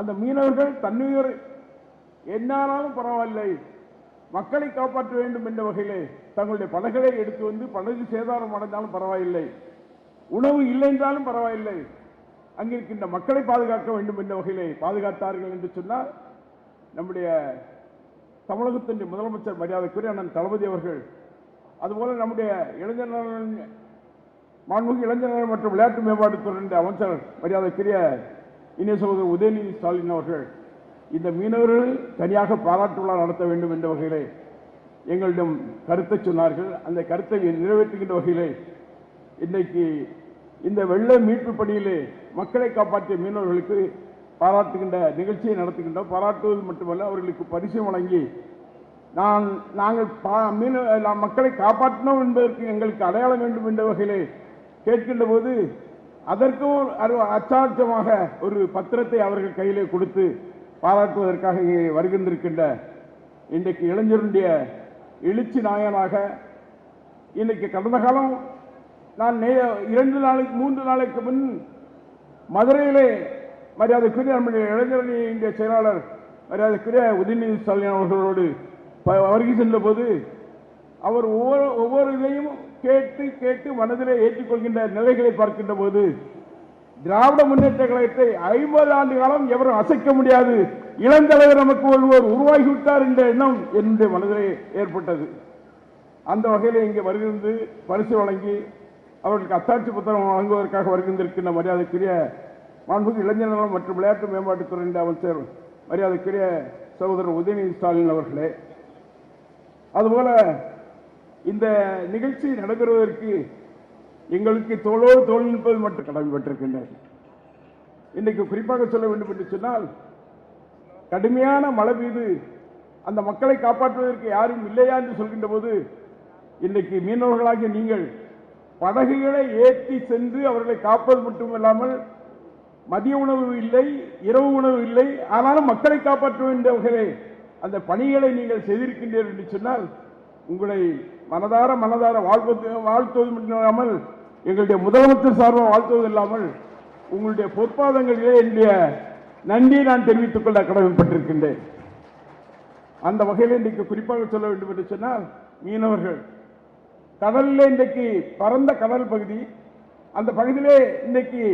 அந்த மீனவர்கள் தன்னுயிர் என்னானாலும் பரவாயில்லை. மக்களை காப்பாற்ற வேண்டும் என்ற வகையிலே தங்களுடைய படகுகளை எடுத்து வந்து படகு சேதாரம் அடைந்தாலும் பரவாயில்லை. உணவு இல்லை என்றாலும் பரவாயில்லை. அங்கிருக்கின்ற மக்களை பாதுகாக்க வேண்டும் என்ற வகையிலே பாதுகாத்தார்கள் என்று சொன்னால் நம்முடைய தமிழகத்தின் முதலமைச்சர் மரியாதைக்குரிய அண்ணன் தளபதி அவர்கள் அதுபோல நம்முடைய இளைஞர் மாண்புமிகு இளைஞர் மற்றும் விளையாட்டு மேம்பாட்டுத்துறை அமைச்சர் மரியாதைக்குரிய இணைய சகோதரர் உதயநிதி ஸ்டாலின் அவர்கள் இந்த மீனவர்கள் தனியாக பாராட்டு விழா நடத்த வேண்டும் என்ற வகையிலே எங்களிடம் கருத்தை சொன்னார்கள். அந்த கருத்தை நிறைவேற்றுகின்ற வகையிலே இன்றைக்கு இந்த வெள்ள மீட்பு பணியிலே மக்களை காப்பாற்றிய மீனவர்களுக்கு பாராட்டுகின்ற நிகழ்ச்சியை நடத்துகின்றோம் பாராட்டுவது மட்டுமல்ல அவர்களுக்கு பரிசு வழங்கி நான் நாங்கள் பா- மீன நாம் மக்களை காப்பாற்றினோம் என்பதற்கு எங்களுக்கு அடையாளம் வேண்டும் என்ற வகையிலே கேட்கின்ற போது அதற்கும் ஒரு அச்சாட்சமாக ஒரு பத்திரத்தை அவர்கள் கையிலே கொடுத்து பாராட்டுவதற்காக இங்கே வருகின்றிருக்கின்ற இன்றைக்கு இளைஞருடைய எழுச்சி நாயனாக இன்னைக்கு கடந்த காலம் நான் நே- இரண்டு நாளைக்கு மூன்று நாளைக்கு முன் மதுரையிலே மரியாதைக்குரிய நம்முடைய இளைஞரணியினுடைய செயலாளர் மரியாதைக்குரிய உதயநிதி ஸ்டாலின் அவர்களோடு வருகை சென்ற போது அவர் ஒவ்வொரு ஒவ்வொரு இதையும் கேட்டு கேட்டு மனதிலே ஏற்றுக்கொள்கின்ற நிலைகளை பார்க்கின்ற போது திராவிட முன்னேற்ற கழகத்தை ஐம்பது ஆண்டு காலம் எவரும் அசைக்க முடியாது. இளந்தலைவர் நமக்கு ஒருவர் உருவாகிவிட்டார் என்ற எண்ணம் என்னுடைய மனதிலே ஏற்பட்டது. அந்த வகையில் இங்கே வருகிருந்து பரிசு வழங்கி அவர்களுக்கு அத்தாட்சி புத்தகம் வழங்குவதற்காக வருகின்றிருக்கின்ற மரியாதைக்குரிய மாண்புமிகு இளைஞர் நலம் மற்றும் விளையாட்டு மேம்பாட்டுத்துறை அமைச்சர் மரியாதைக்குரிய சகோதரர் உதயநிதி ஸ்டாலின் அவர்களே. அதுபோல இந்த நிகழ்ச்சி நடைபெறுவதற்கு எங்களுக்கு தோளோடு தோல் நிற்பது மட்டும் கடமைப்பட்டிருக்கின்றது. இன்றைக்கு குறிப்பாக சொல்ல வேண்டும் என்று சொன்னால் கடுமையான மழை பெய்து அந்த மக்களை காப்பாற்றுவதற்கு யாரும் இல்லையா என்று சொல்கின்ற போது இன்றைக்கு மீனவர்களாகிய நீங்கள் படகுகளை ஏற்றி சென்று அவர்களை காப்பது மட்டுமல்லாமல் மதிய உணவு இல்லை இரவு உணவு இல்லை ஆனாலும் மக்களை காப்பாற்ற வேண்டிய வகையிலே அந்த பணிகளை நீங்கள் செய்திருக்கின்றீர்கள் என்று சொன்னால் உங்களை மனதார மனதார வாழ்வது வாழ்த்துவது மட்டுமில்லாமல் எங்களுடைய முதலமைச்சர் சார்பாக வாழ்த்துவது இல்லாமல் உங்களுடைய பொற்பாதங்களிலே என்னுடைய நன்றியை நான் தெரிவித்துக் கொள்ள கடமைப்பட்டிருக்கின்றேன்? அந்த வகையில் இன்றைக்கு குறிப்பாக சொல்ல வேண்டும் என்று சொன்னால் மீனவர்கள் கடலில் இன்றைக்கு பரந்த கடல் பகுதி அந்த பகுதியிலே இன்றைக்கு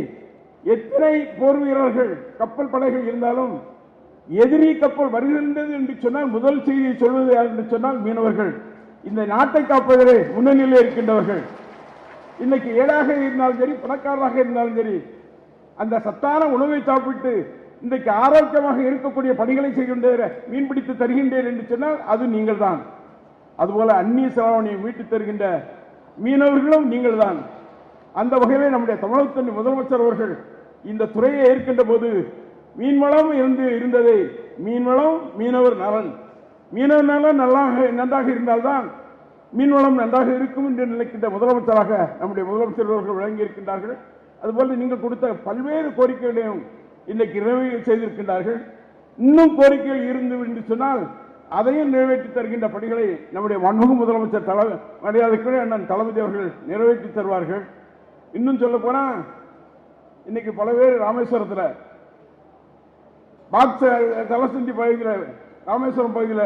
எத்தனை போர் வீரர்கள் கப்பல் படைகள் இருந்தாலும் எதிரி கப்பல் வருகின்றது என்று சொன்னால் முதல் செய்தியை சொல்வது யார் என்று சொன்னால் மீனவர்கள். இந்த நாட்டை காப்பதிலே முன்னணியில் இருக்கின்றவர்கள். இன்னைக்கு ஏழாக இருந்தாலும் சரி பணக்காரராக இருந்தாலும் சரி அந்த சத்தான உணவை சாப்பிட்டு இன்றைக்கு ஆரோக்கியமாக இருக்கக்கூடிய பணிகளை செய்கின்ற மீன்பிடித்து தருகின்றேன் என்று சொன்னால் அது நீங்கள் தான் அதுபோல அந்நிய செலவணியை மீட்டு தருகின்ற மீனவர்களும் நீங்கள் தான் அந்த வகையிலே நம்முடைய தமிழகத்தின் முதலமைச்சர் அவர்கள் இந்த துறையை ஏற்கின்ற போது மீன்வளம் இருந்து இருந்ததை. மீன்வளம் மீனவர் நலன். மீனவர் நல்லாக நன்றாக இருந்தால்தான் மீன்வளம் நன்றாக இருக்கும் என்று நினைக்கின்ற முதலமைச்சராக நம்முடைய முதலமைச்சர் அவர்கள் வழங்கியிருக்கின்றார்கள் அதுபோல நீங்கள் கொடுத்த பல்வேறு கோரிக்கைகளையும் இன்னைக்கு நிறைவு செய்திருக்கின்றார்கள். இன்னும் கோரிக்கைகள் இருந்து என்று சொன்னால் அதையும் நிறைவேற்றி தருகின்ற பணிகளை நம்முடைய மாண்புமிகு முதலமைச்சர் தல மரியாதைக்குரிய அண்ணன் தளபதி அவர்கள் நிறைவேற்றி தருவார்கள். இன்னும் சொல்ல போனா இன்னைக்கு பல பேர் ராமேஸ்வரத்தில் பாக்ஸ் தலசந்தி பகுதியில் ராமேஸ்வரம் பகுதியில்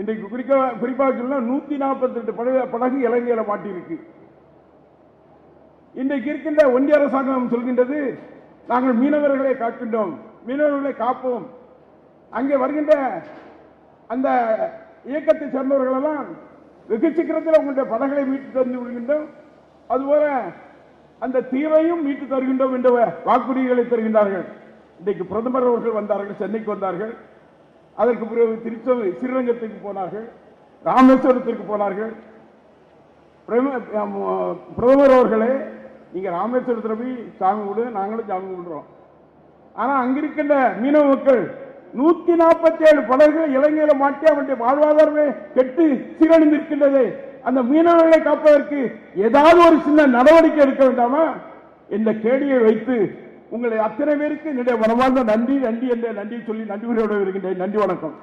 இன்றைக்கு குறிக்க குறிப்பாக சொல்லலாம் நூத்தி நாற்பத்தி ரெண்டு படகு படகு இலங்கையில மாட்டியிருக்கு. இன்றைக்கு இருக்கின்ற ஒன்றிய அரசாங்கம் சொல்கின்றது நாங்கள் மீனவர்களை காக்கின்றோம் மீனவர்களை காப்போம். அங்கே வருகின்ற அந்த இயக்கத்தை சேர்ந்தவர்கள் எல்லாம் வெகு சீக்கிரத்தில் உங்களுடைய படகளை மீட்டு தந்து விடுகின்றோம். அதுபோல அந்த தீவையும் மீட்டு தருகின்றோம் என்ற வாக்குறுதிகளை தருகின்றார்கள். இன்றைக்கு பிரதமர் அவர்கள் வந்தார்கள் சென்னைக்கு வந்தார்கள். அதற்கு பிறகு திருச்செந்தூர் ஸ்ரீரங்கத்துக்கு போனார்கள். ராமேஸ்வரத்திற்கு போனார்கள். பிரம- பிரதமர் அவர்களே நீங்கள் ராமேஸ்வரத்தில் போய் சாமி கும்பிடு நாங்களும் சாமி கும்பிட்றோம். ஆனால் அங்கே அங்கிருக்கின்ற மீனவ மக்கள் நூத்தி நாற்பத்தி ஏழு படகுகள் இலங்கையில மாட்டி அவனுடைய வாழ்வாதாரமே கெட்டு சீரழிந்திருக்கின்றது. அந்த மீனவர்களை காப்பதற்கு ஏதாவது ஒரு சின்ன நடவடிக்கை எடுக்க வேண்டாமா? இந்த கேடியை வைத்து உங்களை அத்தனை பேருக்கு என்னுடைய மனமார்ந்த நன்றி நன்றி என்ற நன்றி சொல்லி நன்றி உரையோடு இருக்கின்றேன் நன்றி வணக்கம்.